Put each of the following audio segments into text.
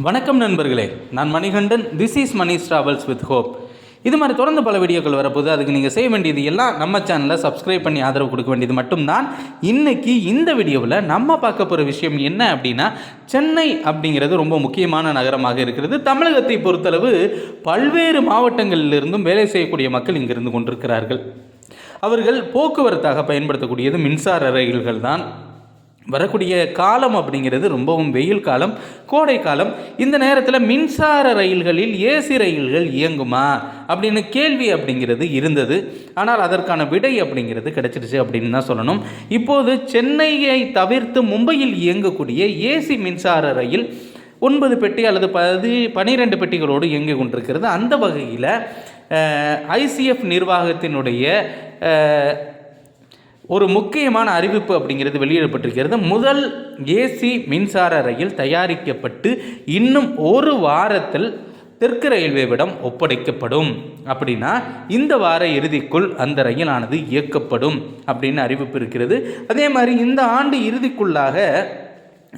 வணக்கம் நண்பர்களே. நான் Manikandan. This is Mani travels with hope இது மாதிரி தொடர்ந்து பல வீடியோக்கள் வரப்போது அதுக்கு நீங்கள் செய்ய வேண்டியது எல்லாம் நம்ம சேனலில் சப்ஸ்கிரைப் பண்ணி ஆதரவு கொடுக்க வேண்டியது மட்டும்தான். இன்றைக்கி இந்த வீடியோவில் நம்ம பார்க்க போகிற விஷயம் என்ன அப்படின்னா சென்னை அப்படிங்கிறது ரொம்ப முக்கியமான நகரமாக இருக்கிறது. தமிழகத்தை பொறுத்தளவு பல்வேறு மாவட்டங்களிலிருந்தும் வேலை செய்யக்கூடிய மக்கள் இங்கிருந்து கொண்டிருக்கிறார்கள். அவர்கள் போக்குவரத்தாக பயன்படுத்தக்கூடியது மின்சார ரயில்கள் தான் வரக்கூடிய காலம் அப்படிங்கிறது ரொம்பவும் வெயில் காலம் கோடை காலம். இந்த நேரத்தில் மின்சார ரயில்களில் ஏசி ரயில்கள் இயங்குமா அப்படின்னு கேள்வி அப்படிங்கிறது இருந்தது. ஆனால் அதற்கான விடை அப்படிங்கிறது கிடைச்சிருச்சு அப்படின்னு தான் சொல்லணும். இப்போது சென்னையை தவிர்த்து மும்பையில் இயங்கக்கூடிய ஏசி மின்சார ரயில் ஒன்பது பெட்டி அல்லது பதி பனிரெண்டு பெட்டிகளோடு இயங்கி கொண்டிருக்கிறது. அந்த வகையில் ஐசிஎஃப் நிர்வாகத்தினுடைய ஒரு முக்கியமான அறிவிப்பு அப்படிங்கிறது வெளியிடப்பட்டிருக்கிறது. முதல் ஏசி மின்சார ரயில் தயாரிக்கப்பட்டு இன்னும் ஒரு வாரத்தில் தெற்கு ரயில்வேவிடம் ஒப்படைக்கப்படும். அப்படின்னா இந்த வார இறுதிக்குள் அந்த ரயிலானது இயக்கப்படும் அப்படின்னு அறிவிப்பு இருக்கிறது. அதே மாதிரி இந்த ஆண்டு இறுதிக்குள்ளாக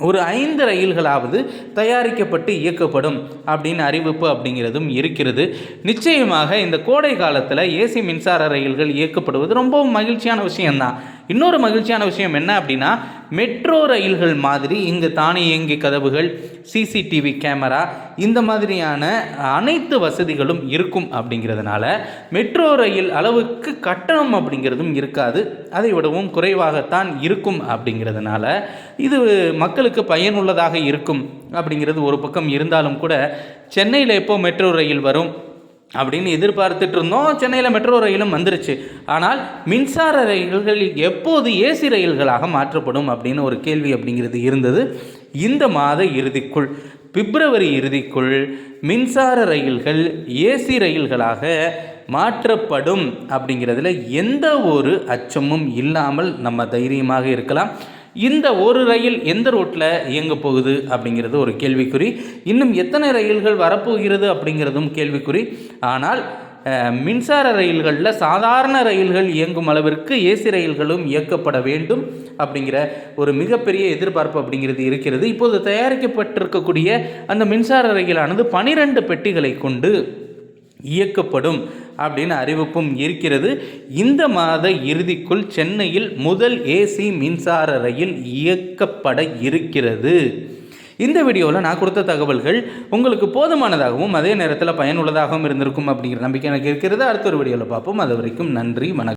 ஒரு ஐந்து ரயில்களாவது தயாரிக்கப்பட்டு இயக்கப்படும் அப்படின்னு அறிவிப்பு அப்படிங்கிறதும் இருக்கிறது. நிச்சயமாக இந்த கோடை காலத்தில் ஏசி மின்சார ரயில்கள் இயக்கப்படுவது ரொம்பவும் மகிழ்ச்சியான விஷயம்தான். இன்னொரு மகிழ்ச்சியான விஷயம் என்ன அப்படின்னா மெட்ரோ ரயில்கள் மாதிரி இங்கு தானியங்கி கதவுகள் சிசிடிவி கேமரா இந்த மாதிரியான அனைத்து வசதிகளும் இருக்கும் அப்படிங்கிறதுனால மெட்ரோ ரயில் அளவுக்கு கட்டணம் அப்படிங்கிறதும் இருக்காது. அதை விடவும் குறைவாகத்தான் இருக்கும் அப்படிங்கிறதுனால இது மக்களுக்கு பயனுள்ளதாக இருக்கும் அப்படிங்கிறது ஒரு பக்கம் இருந்தாலும் கூட சென்னையில் எப்போ மெட்ரோ ரயில் வரும்? அப்படின்னு எதிர்பார்த்துட்டு இருந்தோம். சென்னையில் மெட்ரோ ரயிலும் வந்துருச்சு. ஆனால் மின்சார ரயில்கள் எப்போது ஏசி ரயில்களாக மாற்றப்படும் அப்படின்னு ஒரு கேள்வி அப்படிங்கிறது இருந்தது. இந்த மாத இறுதிக்குள் பிப்ரவரி இறுதிக்குள் மின்சார ரயில்கள் ஏசி ரயில்களாக மாற்றப்படும் அப்படிங்கிறதுல எந்த ஒரு அச்சமும் இல்லாமல் நம்ம தைரியமாக இருக்கலாம். இந்த ஒரு ரயில் எந்த ரோட்டில் இயங்க போகுது அப்படிங்கிறது ஒரு கேள்விக்குறி. இன்னும் எத்தனை ரயில்கள் வரப்போகிறது அப்படிங்கிறதும் கேள்விக்குறி. ஆனால் மின்சார ரயில்களில் சாதாரண ரயில்கள் இயங்கும் அளவிற்கு ஏசி ரயில்களும் இயக்கப்பட வேண்டும் அப்படிங்கிற ஒரு மிகப்பெரிய எதிர்பார்ப்பு அப்படிங்கிறது இருக்கிறது. இப்போது தயாரிக்கப்பட்டிருக்கக்கூடிய அந்த மின்சார ரயிலானது பனிரெண்டு பெட்டிகளை கொண்டு இயக்கப்படும். அப்படின்னு அறிவிப்பும் இருக்கிறது. இந்த மாத இறுதிக்குள் சென்னையில் முதல் ஏசி மின்சார ரயில் இயக்கப்பட இருக்கிறது. இந்த வீடியோவில் நான் கொடுத்த தகவல்கள் உங்களுக்கு போதுமானதாகவும் அதே நேரத்தில் பயனுள்ளதாகவும் இருந்திருக்கும் அப்படிங்கிற நம்பிக்கை எனக்கு இருக்கிறது. அடுத்த ஒரு வீடியோவில் பார்ப்போம். அது வரைக்கும் நன்றி வணக்கம்.